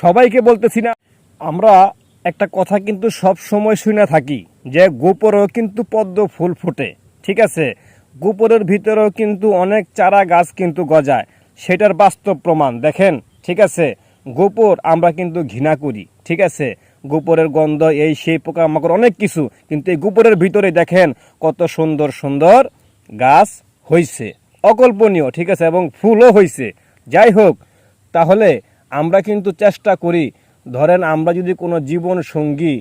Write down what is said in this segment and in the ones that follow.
সবাইকে বলতেছি না। আমরা একটা কথা কিন্তু সব সময় শুনে থাকি যে গোপরেও কিন্তু পদ্ম ফুল ফোটে, ঠিক আছে? গোপরের ভিতরেও কিন্তু অনেক চারা গাছ কিন্তু গজায়, সেটার বাস্তব প্রমাণ, দেখেন, ঠিক আছে? গোপর আমরা কিন্তু ঘৃণা করি, ঠিক আছে? গোপরের গন্ধ, এই, সেই পোকামাকড়, অনেক কিছু, কিন্তু এই গোপরের ভিতরে দেখেন কত সুন্দর সুন্দর গাছ হইছে, অকল্পনীয়, ঠিক আছে? এবং ফুলও হইছে। যাই হোক, তাহলে আমরা কিন্তু চেষ্টা করি, ধরেন আমরা যদি কোনো জীবন সঙ্গী,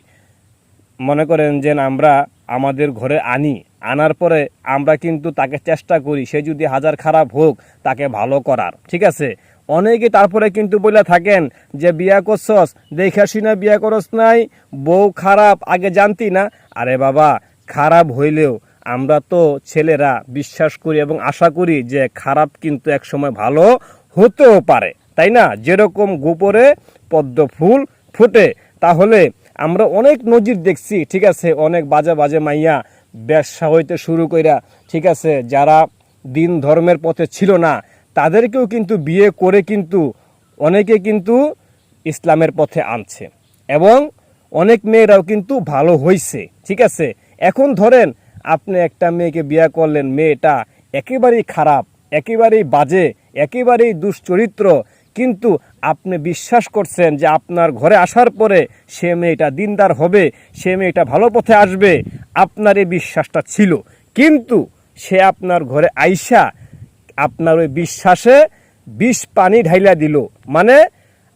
মনে করেন যে আমরা আমাদের ঘরে আনি, আনার পরে আমরা কিন্তু তাকে চেষ্টা করি, সে যদি হাজার খারাপ হোক, তাকে ভালো করার, ঠিক আছে? অনেকে তারপরে কিন্তু বলে থাকেন যে, বিয়া করছস, দেখে শুনে বিয়া করস নাই, বউ খারাপ, আগে জানতি না। আরে বাবা, খারাপ হইলেও আমরা তো ছেলেরা বিশ্বাস করি এবং আশা করি যে, খারাপ কিন্তু একসময় ভালো হতেও পারে। তাই না? যেরকম গোপরে পদ্ম ফুল ফুটে, তাহলে আমরা অনেক নজির দেখছি, ঠিক আছে? অনেক বাজে বাজে মাইয়া ব্যবসা হইতে শুরু কইরা, ঠিক আছে? যারা দিন ধর্মের পথে ছিল না, তাদেরকেও কিন্তু বিয়ে করে কিন্তু অনেকে কিন্তু ইসলামের পথে আনছে। এবং অনেক মেয়েরাও কিন্তু ভালো হইছে, ঠিক আছে? এখন ধরেন, আপনি একটা মেয়েকে বিয়ে করলেন, মেয়েটা একেবারেই খারাপ, একেবারেই বাজে, একেবারেই দুশ্চরিত্র কিন্তু আপনি বিশ্বাস করছেন যে আপনার ঘরে আসার পরে সে মেয়েটা দিনদার হবে, সে মেয়েটা ভালো পথে আসবে, আপনার এই বিশ্বাসটা ছিল। কিন্তু সে আপনার ঘরে আইসা আপনার ওই বিশ্বাসে বিষ পানি ঢাইলা দিল। মানে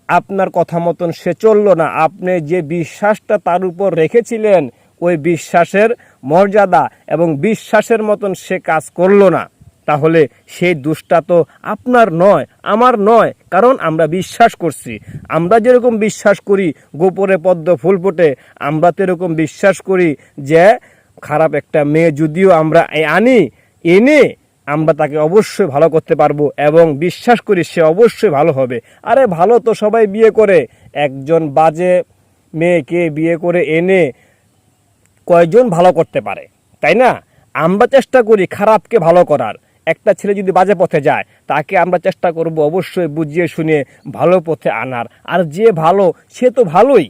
আপনার কথা মতন সে চলল না। আপনি যে বিশ্বাসটা তার উপর রেখেছিলেন, ওই বিশ্বাসের মর্যাদা এবং বিশ্বাসের মতন সে কাজ করল না। তাহলে সেই দোষটা তো আপনার নয়, আমার নয়, কারণ আমরা বিশ্বাস করছি। আমরা যেরকম বিশ্বাস করি গোপরে পদ্ম ফুল ফোটে, আমরা তো এরকম বিশ্বাস করি যে খারাপ একটা মেয়ে যদিও আমরা আনি, এনে আমরা তাকে অবশ্যই ভালো করতে পারব এবং বিশ্বাস করি সে অবশ্যই ভালো হবে। আরে ভালো তো সবাই বিয়ে করে। একজন বাজে মেয়েকে বিয়ে করে এনে কয়জন ভালো করতে পারে, তাই না? আমরা চেষ্টা করি খারাপকে ভালো করার। একটা ছেলে যদি বাজে পথে যায়, তাকে আমরা চেষ্টা করব অবশ্যই বুঝিয়ে শুনে ভালো পথে আনার। আর যে ভালো, সে তো ভালোই।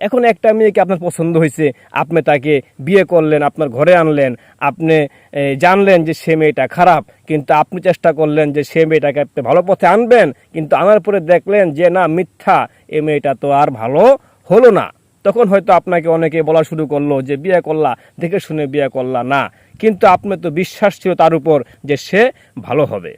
এখন একটা মেয়েকে আপনার পছন্দ হয়েছে, আপনি তাকে বিয়ে করলেন, আপনার ঘরে আনলেন, আপনি জানলেন যে সে মেয়েটা খারাপ, কিন্তু আপনি চেষ্টা করলেন যে সে মেয়েটাকে আপনি ভালো পথে আনবেন, কিন্তু আনার পরে দেখলেন যে না, মিথ্যা, এ মেয়েটা তো আর ভালো হলো না। তখন হয়তো আপনাকে অনেকে বলা শুরু করল যে, বিয়ে করলা, দেখে শুনে বিয়ে করলা না। কিন্তু আপনার তো বিশ্বাস ছিল তার উপর যে সে ভালো হবে।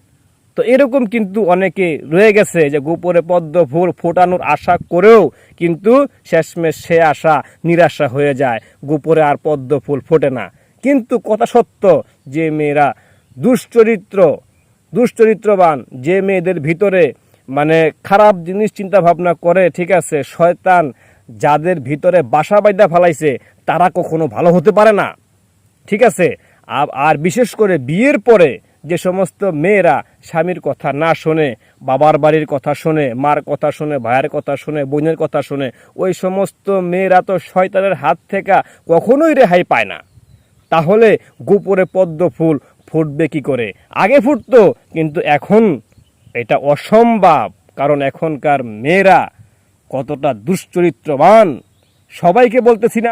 তো এরকম কিন্তু অনেকে রয়ে গেছে যে গোপরে পদ্ম ফুল ফোটানোর আশা করেও কিন্তু শেষমেশ সে আশা, নিরাশা হয়ে যায়। গোপরে আর পদ্ম ফুল ফোটে না। কিন্তু কথা সত্য, যে মেয়েরা দুশ্চরিত্র, দুশ্চরিত্রবান, যে মেয়েদের ভিতরে মানে খারাপ জিনিস চিন্তা ভাবনা করে, ঠিক আছে, শয়তান যাদের ভিতরে বাসা বাইদা ফেলাইছে, তারা কখনো ভালো হতে পারে না। ঠিক আছে? আর বিশেষ করে বিয়ের পরে যে সমস্ত মেয়েরা স্বামীর কথা না শোনে, বাবার বাড়ির কথা শোনে, মার কথা শোনে, ভাইয়ের কথা শোনে, বোনের কথা শোনে, ওই সমস্ত মেয়েরা তো শয়তানের হাত থেকে কখনোই রেহাই পায় না। তাহলে গোপরে পদ্ম ফুল ফুটবে কি করে? আগে ফুটতো, কিন্তু এখন এটা অসম্ভব, কারণ এখনকার মেয়েরা কতটা দুশ্চরিত্রবান, সবাইকে বলতেছি না।